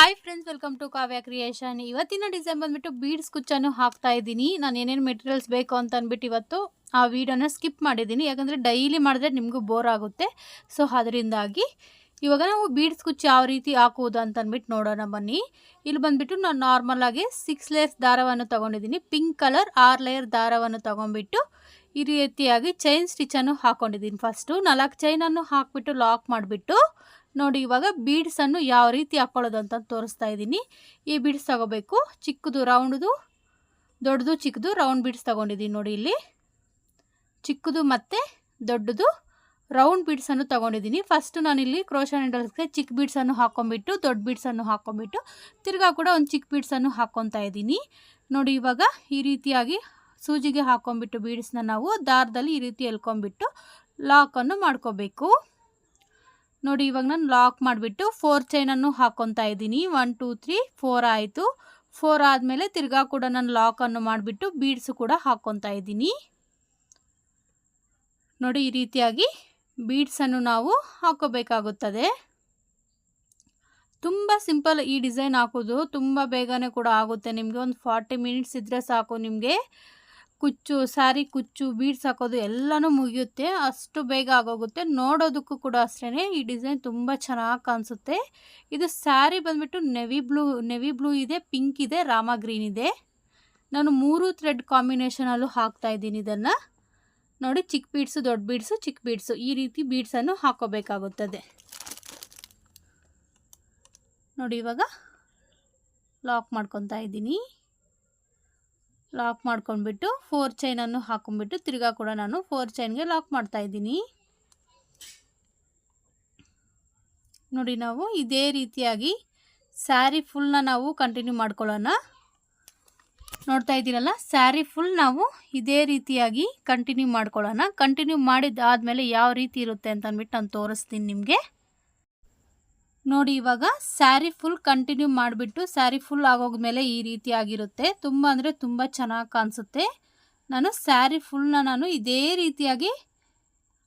Hi friends welcome to Kavya creation ಇವತ್ತಿನ design ಬಂದ್ಬಿಟ್ಟು beads ಕುಚ್ಚನ್ನು ಹಾಕ್ತಾ ಇದ್ದೀನಿ. ನಾನು ಏನೇನು ಮೆಟೀರಿಯಲ್ಸ್ ಬೇಕು ಅಂತ ಅಂದ್ಬಿಟ್ಟು ಇವತ್ತು ಆ ವೀಡಿಯೋನ ಸ್ಕಿಪ್ ಮಾಡಿದ್ದೀನಿ. ಯಾಕಂದರೆ ಡೈಲಿ ಮಾಡಿದ್ರೆ ನಿಮಗೂ ಬೋರ್ ಆಗುತ್ತೆ. ಸೊ ಅದರಿಂದಾಗಿ ಇವಾಗ ನಾವು ಬೀಡ್ಸ್ ಕುಚ್ಚು ಯಾವ ರೀತಿ ಹಾಕುವುದು ಅಂತ ಅಂದ್ಬಿಟ್ಟು ನೋಡೋಣ ಬನ್ನಿ. ಇಲ್ಲಿ ಬಂದ್ಬಿಟ್ಟು ನಾನು ನಾರ್ಮಲ್ ಆಗಿ ಸಿಕ್ಸ್ ಲೇಯರ್ಸ್ ದಾರವನ್ನು ತೊಗೊಂಡಿದ್ದೀನಿ. ಪಿಂಕ್ ಕಲರ್ ಆರು ಲೇಯರ್ ದಾರವನ್ನು ತೊಗೊಂಡ್ಬಿಟ್ಟು ಈ ರೀತಿಯಾಗಿ ಚೈನ್ ಸ್ಟಿಚನ್ನು ಹಾಕೊಂಡಿದ್ದೀನಿ ಫಸ್ಟು ನಾಲ್ಕು ಚೈನನ್ನು ಹಾಕ್ಬಿಟ್ಟು ಲಾಕ್ ಮಾಡಿಬಿಟ್ಟು ನೋಡಿ, ಇವಾಗ ಬೀಡ್ಸನ್ನು ಯಾವ ರೀತಿ ಹಾಕ್ಕೊಳ್ಳೋದು ಅಂತ ತೋರಿಸ್ತಾ ಇದ್ದೀನಿ. ಈ ಬೀಡ್ಸ್ ತಗೋಬೇಕು. ಚಿಕ್ಕದು, ರೌಂಡ್ದು, ದೊಡ್ಡದು, ಚಿಕ್ಕದು, ರೌಂಡ್ ಬೀಡ್ಸ್ ತಗೊಂಡಿದ್ದೀನಿ ನೋಡಿ ಇಲ್ಲಿ. ಚಿಕ್ಕದು ಮತ್ತು ದೊಡ್ಡದು, ರೌಂಡ್ ಬೀಡ್ಸನ್ನು ತೊಗೊಂಡಿದ್ದೀನಿ. ಫಸ್ಟು ನಾನಿಲ್ಲಿ ಕ್ರೋಶ ಹ್ಯಾಂಡಲ್ಸ್ಗೆ ಚಿಕ್ಕ ಬೀಡ್ಸನ್ನು ಹಾಕ್ಕೊಂಬಿಟ್ಟು ದೊಡ್ಡ ಬೀಡ್ಸನ್ನು ಹಾಕ್ಕೊಂಬಿಟ್ಟು ತಿರ್ಗಾ ಕೂಡ ಒಂದು ಚಿಕ್ಕ ಬೀಡ್ಸನ್ನು ಹಾಕ್ಕೊತಾ ಇದ್ದೀನಿ. ನೋಡಿ, ಇವಾಗ ಈ ರೀತಿಯಾಗಿ ಸೂಜಿಗೆ ಹಾಕ್ಕೊಂಬಿಟ್ಟು ಬೀಡ್ಸ್ನ ನಾವು ದಾರದಲ್ಲಿ ಈ ರೀತಿ ಎಲ್ಕೊಂಬಿಟ್ಟು ಲಾಕನ್ನು ಮಾಡ್ಕೋಬೇಕು. ನೋಡಿ, ಇವಾಗ ನಾನು ಲಾಕ್ ಮಾಡಿಬಿಟ್ಟು ಫೋರ್ ಚೈನನ್ನು ಹಾಕೊತಾ ಇದ್ದೀನಿ. ಒನ್ ಟೂ ತ್ರೀ ಫೋರ್ ಆಯಿತು. ಫೋರ್ ಆದಮೇಲೆ ತಿರ್ಗಾ ಕೂಡ ನಾನು ಲಾಕನ್ನು ಮಾಡಿಬಿಟ್ಟು ಬೀಡ್ಸು ಕೂಡ ಹಾಕ್ಕೊತಾ ಇದ್ದೀನಿ. ನೋಡಿ, ಈ ರೀತಿಯಾಗಿ ಬೀಡ್ಸನ್ನು ನಾವು ಹಾಕೋಬೇಕಾಗುತ್ತದೆ. ತುಂಬ ಸಿಂಪಲ್ ಈ ಡಿಸೈನ್ ಹಾಕೋದು. ತುಂಬ ಬೇಗನೆ ಕೂಡ ಆಗುತ್ತೆ. ನಿಮಗೆ ಒಂದು ಫಾರ್ಟಿ ಮಿನಿಟ್ಸ್ ಇದ್ದರೆ ಸಾಕು ನಿಮಗೆ. ಕುಚ್ಚು, ಸಾರಿ ಕುಚ್ಚು, ಬೀಡ್ಸ್ ಹಾಕೋದು ಎಲ್ಲನೂ ಮುಗಿಯುತ್ತೆ. ಅಷ್ಟು ಬೇಗ ಆಗೋಗುತ್ತೆ. ನೋಡೋದಕ್ಕೂ ಕೂಡ ಅಷ್ಟೇ ಈ ಡಿಸೈನ್ ತುಂಬ ಚೆನ್ನಾಗಿ ಕಾಣಿಸುತ್ತೆ. ಇದು ಸ್ಯಾರಿ ಬಂದುಬಿಟ್ಟು ನೆವಿ ಬ್ಲೂ ನೆವಿ ಬ್ಲೂ ಇದೆ, ಪಿಂಕ್ ಇದೆ, ರಾಮ ಗ್ರೀನ್ ಇದೆ. ನಾನು ಮೂರು ಥ್ರೆಡ್ ಕಾಂಬಿನೇಷನಲ್ಲೂ ಹಾಕ್ತಾ ಇದ್ದೀನಿ ಇದನ್ನು. ನೋಡಿ ಚಿಕ್ಕ ಬೀಡ್ಸು, ದೊಡ್ಡ ಬೀಡ್ಸು ಚಿಕ್ಕ ಬೀಡ್ಸು. ಈ ರೀತಿ ಬೀಡ್ಸನ್ನು ಹಾಕೋಬೇಕಾಗುತ್ತದೆ. ನೋಡಿ, ಇವಾಗ ಲಾಕ್ ಮಾಡ್ಕೊತಾ ಇದ್ದೀನಿ. ಲಾಕ್ ಮಾಡ್ಕೊಂಡ್ಬಿಟ್ಟು ಫೋರ್ ಚೈನನ್ನು ಹಾಕೊಂಡ್ಬಿಟ್ಟು ತಿರ್ಗಾ ಕೂಡ ನಾನು ಫೋರ್ ಚೈನ್ಗೆ ಲಾಕ್ ಮಾಡ್ತಾ ಇದ್ದೀನಿ. ನೋಡಿ ನಾವು ಇದೇ ರೀತಿಯಾಗಿ ಸ್ಯಾರಿ ಫುಲ್ನ ನಾವು ಕಂಟಿನ್ಯೂ ಮಾಡ್ಕೊಳ್ಳೋಣ. ನೋಡ್ತಾ ಇದ್ದೀರಲ್ಲ ಸ್ಯಾರಿ ಫುಲ್ ನಾವು ಇದೇ ರೀತಿಯಾಗಿ ಕಂಟಿನ್ಯೂ ಮಾಡ್ಕೊಳ್ಳೋಣ. ಕಂಟಿನ್ಯೂ ಮಾಡಿದ್ದಾದಮೇಲೆ ಯಾವ ರೀತಿ ಇರುತ್ತೆ ಅಂತ ಅಂದ್ಬಿಟ್ಟು ನಾನು ತೋರಿಸ್ತೀನಿ ನಿಮಗೆ. ನೋಡಿ, ಇವಾಗ ಸ್ಯಾರಿ ಫುಲ್ ಕಂಟಿನ್ಯೂ ಮಾಡಿಬಿಟ್ಟು ಸ್ಯಾರಿ ಫುಲ್ ಆಗೋದ್ಮೇಲೆ ಈ ರೀತಿ ಆಗಿರುತ್ತೆ. ತುಂಬ ಅಂದರೆ ತುಂಬ ಚೆನ್ನಾಗಿ ಕಾಣಿಸುತ್ತೆ. ನಾನು ಸ್ಯಾರಿ ಫುಲ್ನ ನಾನು ಇದೇ ರೀತಿಯಾಗಿ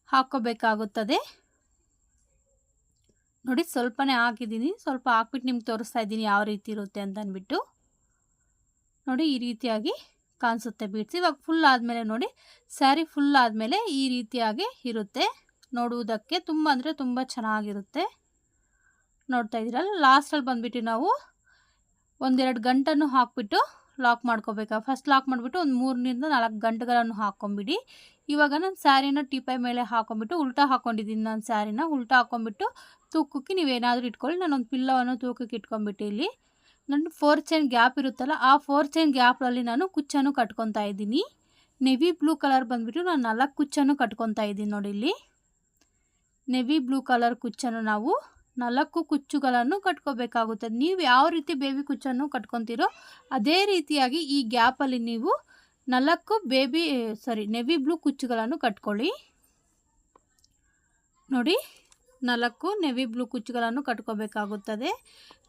ಹಾಕೋಬೇಕಾಗುತ್ತದೆ. ನೋಡಿ, ಸ್ವಲ್ಪನೇ ಹಾಕಿದ್ದೀನಿ. ಸ್ವಲ್ಪ ಹಾಕ್ಬಿಟ್ಟು ನಿಮ್ಗೆ ತೋರಿಸ್ತಾ ಇದ್ದೀನಿ ಯಾವ ರೀತಿ ಇರುತ್ತೆ ಅಂತ ಅಂದ್ಬಿಟ್ಟು ನೋಡಿ, ಈ ರೀತಿಯಾಗಿ ಕಾಣಿಸುತ್ತೆ ಬೀಡ್ಸ್ ಇವಾಗ ಫುಲ್ ಆದಮೇಲೆ ನೋಡಿ, ಸ್ಯಾರಿ ಫುಲ್ ಆದಮೇಲೆ ಈ ರೀತಿಯಾಗಿ ಇರುತ್ತೆ. ನೋಡುವುದಕ್ಕೆ ತುಂಬ ಅಂದರೆ ತುಂಬ ಚೆನ್ನಾಗಿರುತ್ತೆ. ನೋಡ್ತಾ ಇದ್ದೀರಲ್ಲ ಲಾಸ್ಟಲ್ಲಿ ಬಂದುಬಿಟ್ಟು ನಾವು ಒಂದೆರಡು ಗಂಟನ್ನು ಹಾಕ್ಬಿಟ್ಟು ಲಾಕ್ ಮಾಡ್ಕೋಬೇಕು? ಫಸ್ಟ್ ಲಾಕ್ ಮಾಡಿಬಿಟ್ಟು ಒಂದು ಮೂರರಿಂದ ನಾಲ್ಕು ಗಂಟೆಗಳನ್ನು ಹಾಕ್ಕೊಂಬಿಡಿ. ಇವಾಗ ನಾನು ಸ್ಯಾರಿನ ಟಿಪೈ ಮೇಲೆ ಹಾಕೊಂಬಿಟ್ಟು ಉಲ್ಟಾ ಹಾಕ್ಕೊಂಡಿದ್ದೀನಿ. ನಾನು ಸ್ಯಾರಿನ ಉಲ್ಟಾ ಹಾಕ್ಕೊಂಬಿಟ್ಟು ತೂಕಕ್ಕೆ ನೀವೇನಾದರೂ ಇಟ್ಕೊಳ್ಳಿ. ನಾನೊಂದು ಪಿಲ್ಲವನ್ನು ತೂಕಕ್ಕೆ ಇಟ್ಕೊಂಬಿಟ್ಟು ಇಲ್ಲಿ. ನನ್ನ ಫೋರ್ ಚೈನ್ ಗ್ಯಾಪ್ ಇರುತ್ತಲ್ಲ, ಆ ಫೋರ್ ಚೈನ್ ಗ್ಯಾಪಲ್ಲಿ ನಾನು ಕುಚ್ಚನ್ನು ಕಟ್ಕೊತಾ ಇದ್ದೀನಿ. ನೆವಿ ಬ್ಲೂ ಕಲರ್ ಬಂದುಬಿಟ್ಟು ನಾನು ನಾಲ್ಕು ಕುಚ್ಚನ್ನು ಕಟ್ಕೊತಾ ಇದ್ದೀನಿ ನೋಡಿ ಇಲ್ಲಿ. ನೆವಿ ಬ್ಲೂ ಕಲರ್ ಕುಚ್ಚನ್ನು ನಾವು ನಾಲ್ಕು ಕುಚ್ಚುಗಳನ್ನು ಕಟ್ಕೋಬೇಕಾಗುತ್ತದೆ ನೀವು ಯಾವ ರೀತಿ ಬೇಬಿ ಕುಚ್ಚನ್ನು ಕಟ್ಕೊತೀರೋ ಅದೇ ರೀತಿಯಾಗಿ ಈ ಗ್ಯಾಪಲ್ಲಿ ನೀವು ನಾಲ್ಕು ಬೇಬಿ ಸಾರಿ, ನೆವಿ ಬ್ಲೂ ಕುಚ್ಚುಗಳನ್ನು ಕಟ್ಕೊಳ್ಳಿ. ನೋಡಿ, ನಾಲ್ಕು ನೆವಿ ಬ್ಲೂ ಕುಚ್ಚುಗಳನ್ನು ಕಟ್ಕೋಬೇಕಾಗುತ್ತದೆ.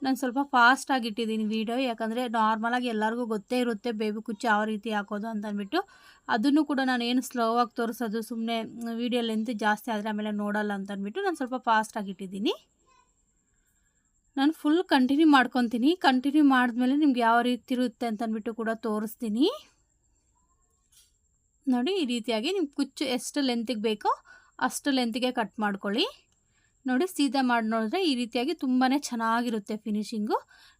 ನಾನು ಸ್ವಲ್ಪ ಫಾಸ್ಟಾಗಿ ಇಟ್ಟಿದ್ದೀನಿ ವೀಡಿಯೋ ಯಾಕಂದರೆ ನಾರ್ಮಲಾಗಿ ಎಲ್ಲರಿಗೂ ಗೊತ್ತೇ ಇರುತ್ತೆ ಬೇಬಿ ಕುಚ್ಚು ಯಾವ ರೀತಿ ಹಾಕೋದು ಅಂತ ಅಂದ್ಬಿಟ್ಟು ಅದನ್ನು ಕೂಡ ನಾನು ಏನು ಸ್ಲೋ ಆಗಿ ತೋರಿಸೋದು ಸುಮ್ಮನೆ ವೀಡಿಯೋ ಲೆಂತ್ ಜಾಸ್ತಿ ಆದರೆ ಆಮೇಲೆ ನೋಡಲ್ಲ ಅಂತ ಅಂದ್ಬಿಟ್ಟು ನಾನು ಸ್ವಲ್ಪ ಫಾಸ್ಟಾಗಿ ಇಟ್ಟಿದ್ದೀನಿ. ನಾನು ಫುಲ್ ಕಂಟಿನ್ಯೂ ಮಾಡ್ಕೊತೀನಿ. ಕಂಟಿನ್ಯೂ ಮಾಡಿದ್ಮೇಲೆ ನಿಮ್ಗೆ ಯಾವ ರೀತಿ ಇರುತ್ತೆ ಅಂತ ಅಂದ್ಬಿಟ್ಟು ಕೂಡ ತೋರಿಸ್ತೀನಿ. ನೋಡಿ, ಈ ರೀತಿಯಾಗಿ ನಿಮ್ಮ ಕುಚ್ಚು ಎಷ್ಟು ಲೆಂತಿಗೆ ಬೇಕೋ ಅಷ್ಟು ಲೆಂತಿಗೆ ಕಟ್ ಮಾಡ್ಕೊಳ್ಳಿ. ನೋಡಿ, ಸೀದಾ ಮಾಡಿ ನೋಡಿದ್ರೆ ಈ ರೀತಿಯಾಗಿ ತುಂಬಾ ಚೆನ್ನಾಗಿರುತ್ತೆ ಫಿನಿಶಿಂಗು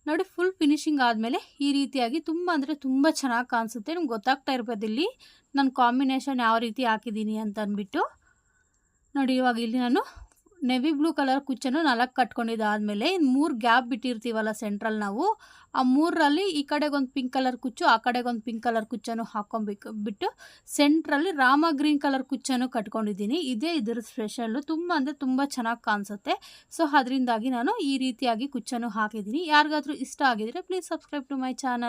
ನೋಡಿ ಫುಲ್ ಫಿನಿಶಿಂಗ್ ಆದಮೇಲೆ ಈ ರೀತಿಯಾಗಿ ತುಂಬ ಅಂದರೆ ತುಂಬ ಚೆನ್ನಾಗಿ ಕಾಣಿಸುತ್ತೆ. ನಿಮ್ಗೆ ಗೊತ್ತಾಗ್ತಾ ಇರ್ಬೋದು ಇಲ್ಲಿ ನಾನು ಕಾಂಬಿನೇಷನ್ ಯಾವ ರೀತಿ ಹಾಕಿದ್ದೀನಿ ಅಂತ ಅಂದ್ಬಿಟ್ಟು ನೋಡಿ, ಇವಾಗ ಇಲ್ಲಿ ನಾನು ನೆವಿ ಬ್ಲೂ ಕಲರ್ ಕುಚ್ಚನ್ನು ನಾಲ್ಕು ಕಟ್ಕೊಂಡಿದ್ದಾದಮೇಲೆ ಇನ್ನು ಮೂರು ಗ್ಯಾಪ್ ಬಿಟ್ಟಿರ್ತೀವಲ್ಲ ಸೆಂಟ್ರಲ್ಲಿ ನಾವು, ಆ ಮೂರರಲ್ಲಿ ಈ ಕಡೆಗೊಂದು ಪಿಂಕ್ ಕಲರ್ ಕುಚ್ಚು, ಆ ಕಡೆಗೊಂದು ಪಿಂಕ್ ಕಲರ್ ಕುಚ್ಚನ್ನು ಹಾಕೊಬೇಕು, ಬಿಟ್ಟು ಸೆಂಟ್ರಲ್ಲಿ ರಾಮ ಗ್ರೀನ್ ಕಲರ್ ಕುಚ್ಚನ್ನು ಕಟ್ಕೊಂಡಿದ್ದೀನಿ. ಇದೇ ಇದರ ಸ್ಪೆಷಲ್ಲು ತುಂಬ ಅಂದರೆ ತುಂಬ ಚೆನ್ನಾಗಿ ಕಾಣಿಸುತ್ತೆ. ಸೊ ಅದರಿಂದಾಗಿ ನಾನು ಈ ರೀತಿಯಾಗಿ ಕುಚ್ಚನ್ನು ಹಾಕಿದ್ದೀನಿ. ಯಾರಿಗಾದರೂ ಇಷ್ಟ ಆಗಿದರೆ please subscribe to my channel